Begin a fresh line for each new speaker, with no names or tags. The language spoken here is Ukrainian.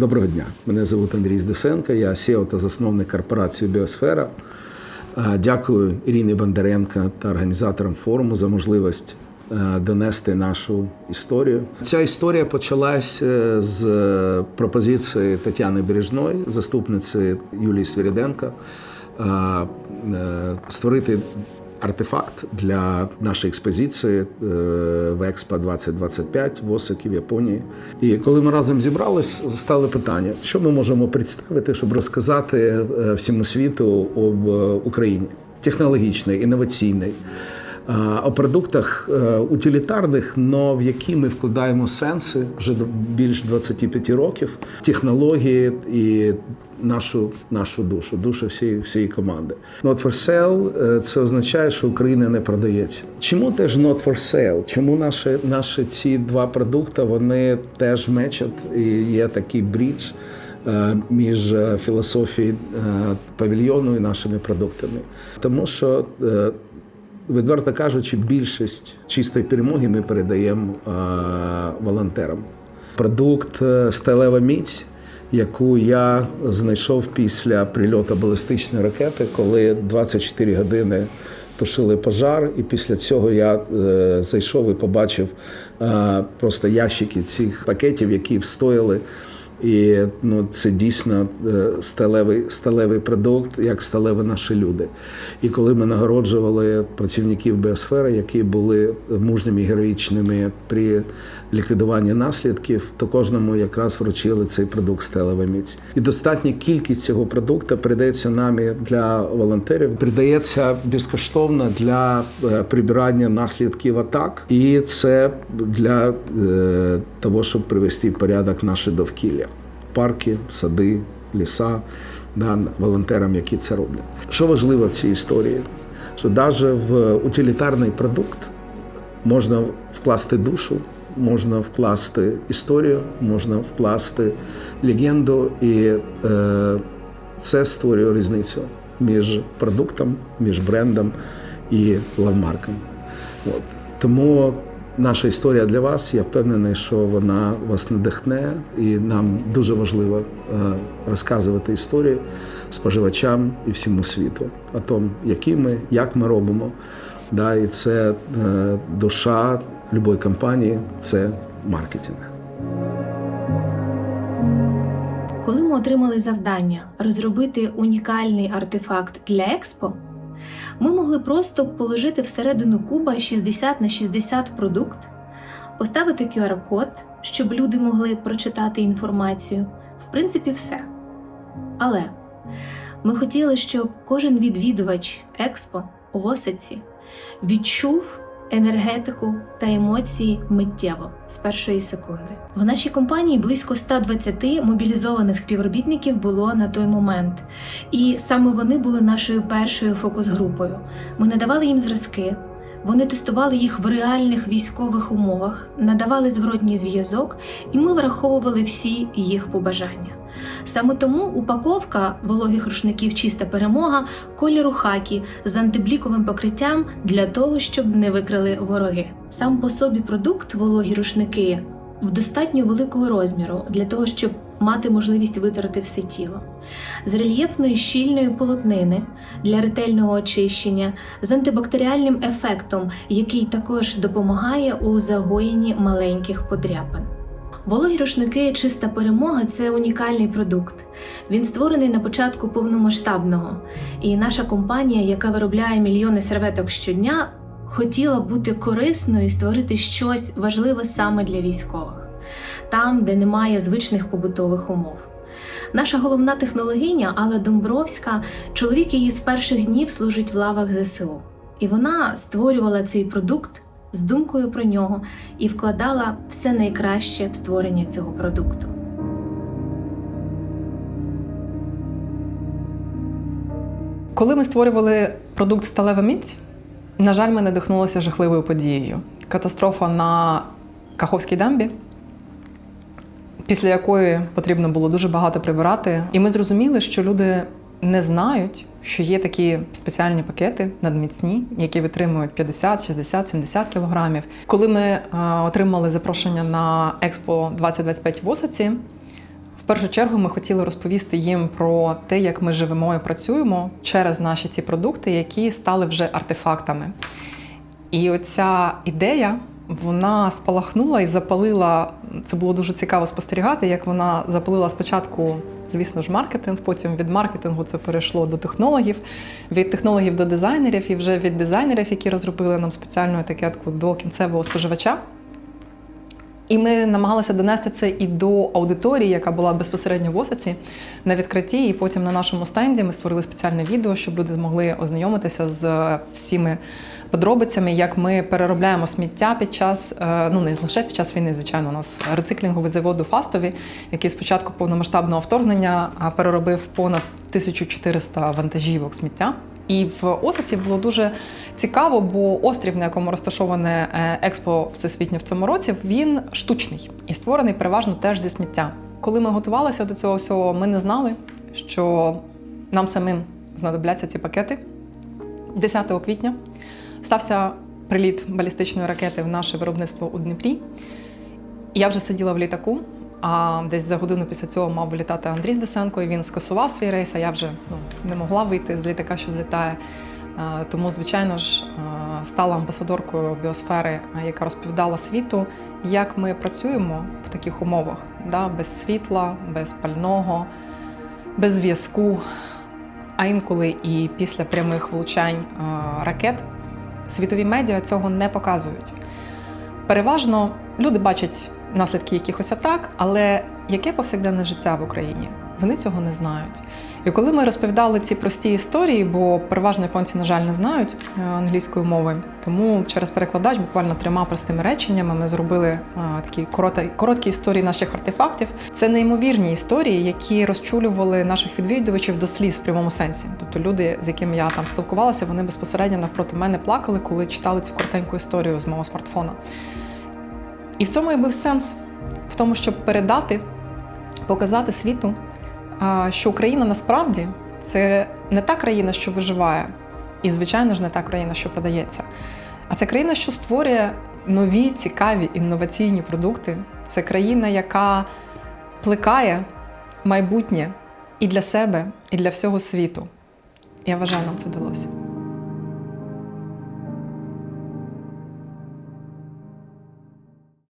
Доброго дня. Мене звуть Андрій Здесенко, я SEO та засновник корпорації Біосфера. Е, Дякую Ірині Бондаренко та організаторам форуму за можливість е, донести нашу історію. Ця історія почалась е, з пропозиції Тетяни Бережної, заступниці Юлії Свіріденко, е, створити артефакт для нашої експозиції е, в Експо 2025 в Осакі в Японії. І коли ми разом зібрались, стали питання, що ми можемо представити, щоб розказати е, всьому світу об е, Україні технологічний, інноваційний. Е, О продуктах е, утилітарних, але в які ми вкладаємо сенси вже до більш 25 років, технології і нашу, нашу душу, душу всієї, всієї команди. Not for sale е, це означає, що Україна не продається. Чому теж not for sale? Чому наші, наші ці два продукти вони теж мечать і є такий брідж між філософією павільйону і нашими продуктами? Тому що Відверто кажучи, більшість чистої перемоги ми передаємо е, волонтерам. Продукт е, сталева міць, яку я знайшов після прильоту балістичної ракети, коли 24 години тушили пожар, і після цього я е, зайшов і побачив просто ящики цих пакетів, які встояли. І ну, це дійсно е, сталевий, сталевий продукт, як сталеві наші люди. І коли ми нагороджували працівників біосфери, які були мужніми героїчними при ліквідуванні наслідків, то кожному якраз вручили цей продукт сталева міць. І достатня кількість цього продукту передається нами для волонтерів, передається безкоштовно для е, прибирання наслідків атак, і це для е, того, щоб привести порядок наше довкілля парки, сади, ліса, да, волонтерам, які це роблять. Що важливо в цій історії? Що навіть в утилітарний продукт можна вкласти душу, можна вкласти історію, можна вкласти легенду, і е, це створює різницю між продуктом, між брендом і лавмарком. От. Тому наша історія для вас. Я впевнений, що вона вас надихне, і нам дуже важливо е, розказувати історії споживачам і всьому світу о тому, які ми, як ми робимо. Да, і це е, душа будь-якої компанії це маркетинг.
Коли ми отримали завдання розробити унікальний артефакт для експо, ми могли просто положити всередину куба 60 на 60 продукт, поставити QR-код, щоб люди могли прочитати інформацію. В принципі, все. Але ми хотіли, щоб кожен відвідувач експо у Восиці відчув енергетику та емоції миттєво з першої секунди. В нашій компанії близько 120 мобілізованих співробітників було на той момент, і саме вони були нашою першою фокус-групою. Ми надавали їм зразки. Вони тестували їх в реальних військових умовах, надавали зворотній зв'язок, і ми враховували всі їх побажання. Саме тому упаковка вологих рушників Чиста перемога кольору хакі з антибліковим покриттям для того, щоб не викрили вороги. Сам по собі продукт вологі рушники в достатньо великого розміру для того, щоб мати можливість витерти все тіло, з рельєфної щільної полотнини для ретельного очищення, з антибактеріальним ефектом, який також допомагає у загоєнні маленьких подряпин. Вологі рушники Чиста перемога це унікальний продукт. Він створений на початку повномасштабного. І наша компанія, яка виробляє мільйони серветок щодня, хотіла бути корисною і створити щось важливе саме для військових, там, де немає звичних побутових умов. Наша головна технологиня Алла Домбровська, чоловік її з перших днів служить в лавах ЗСУ. І вона створювала цей продукт з думкою про нього і вкладала все найкраще в створення цього продукту.
Коли ми створювали продукт Сталева міць, на жаль, ми надихнулися жахливою подією. Катастрофа на Каховській дамбі, після якої потрібно було дуже багато прибирати. І ми зрозуміли, що люди не знають, що є такі спеціальні пакети надміцні, які витримують 50, 60, 70 кілограмів. Коли ми е, отримали запрошення на Експо 2025 в Осаці, в першу чергу ми хотіли розповісти їм про те, як ми живемо і працюємо через наші ці продукти, які стали вже артефактами. І оця ідея вона спалахнула і запалила. Це було дуже цікаво спостерігати, як вона запалила спочатку, звісно ж, маркетинг. Потім від маркетингу це перейшло до технологів, від технологів до дизайнерів, і вже від дизайнерів, які розробили нам спеціальну етикетку до кінцевого споживача. І ми намагалися донести це і до аудиторії, яка була безпосередньо в Осаці на відкритті. І потім на нашому стенді ми створили спеціальне відео, щоб люди змогли ознайомитися з всіми подробицями, як ми переробляємо сміття під час, е, ну не лише під час війни, звичайно, у нас рециклінговий завод у Фастові, який спочатку повномасштабного вторгнення переробив понад 1400 вантажівок сміття. І в Осаці було дуже цікаво, бо острів, на якому розташоване е, експо всесвітнє в цьому році, він штучний і створений переважно теж зі сміття. Коли ми готувалися до цього всього, ми не знали, що нам самим знадобляться ці пакети. 10 квітня стався приліт балістичної ракети в наше виробництво у Дніпрі. Я вже сиділа в літаку. А десь за годину після цього мав вилітати Андрій Здесенко, і він скасував свій рейс, а я вже ну, не могла вийти з літака, що злітає. Е, Тому, звичайно ж, е, стала амбасадоркою біосфери, е, яка розповідала світу, як ми працюємо в таких умовах, да? без світла, без пального, без зв'язку, а інколи і після прямих влучань ракет. Світові медіа цього не показують. Переважно люди бачать наслідки якихось атак, але яке повсякденне життя в Україні? Вони цього не знають. І коли ми розповідали ці прості історії, бо переважно японці, на жаль, не знають е, англійської мови, тому через перекладач буквально трьома простими реченнями ми зробили е, такі короткі, короткі історії наших артефактів. Це неймовірні історії, які розчулювали наших відвідувачів до сліз в прямому сенсі. Тобто люди, з якими я там спілкувалася, вони безпосередньо навпроти мене плакали, коли читали цю коротеньку історію з мого смартфона. І в цьому і був сенс в тому, щоб передати, показати світу, що Україна насправді це не та країна, що виживає, і, звичайно ж, не та країна, що продається. А це країна, що створює нові, цікаві інноваційні продукти. Це країна, яка плекає майбутнє і для себе, і для всього світу. Я вважаю, нам це вдалося.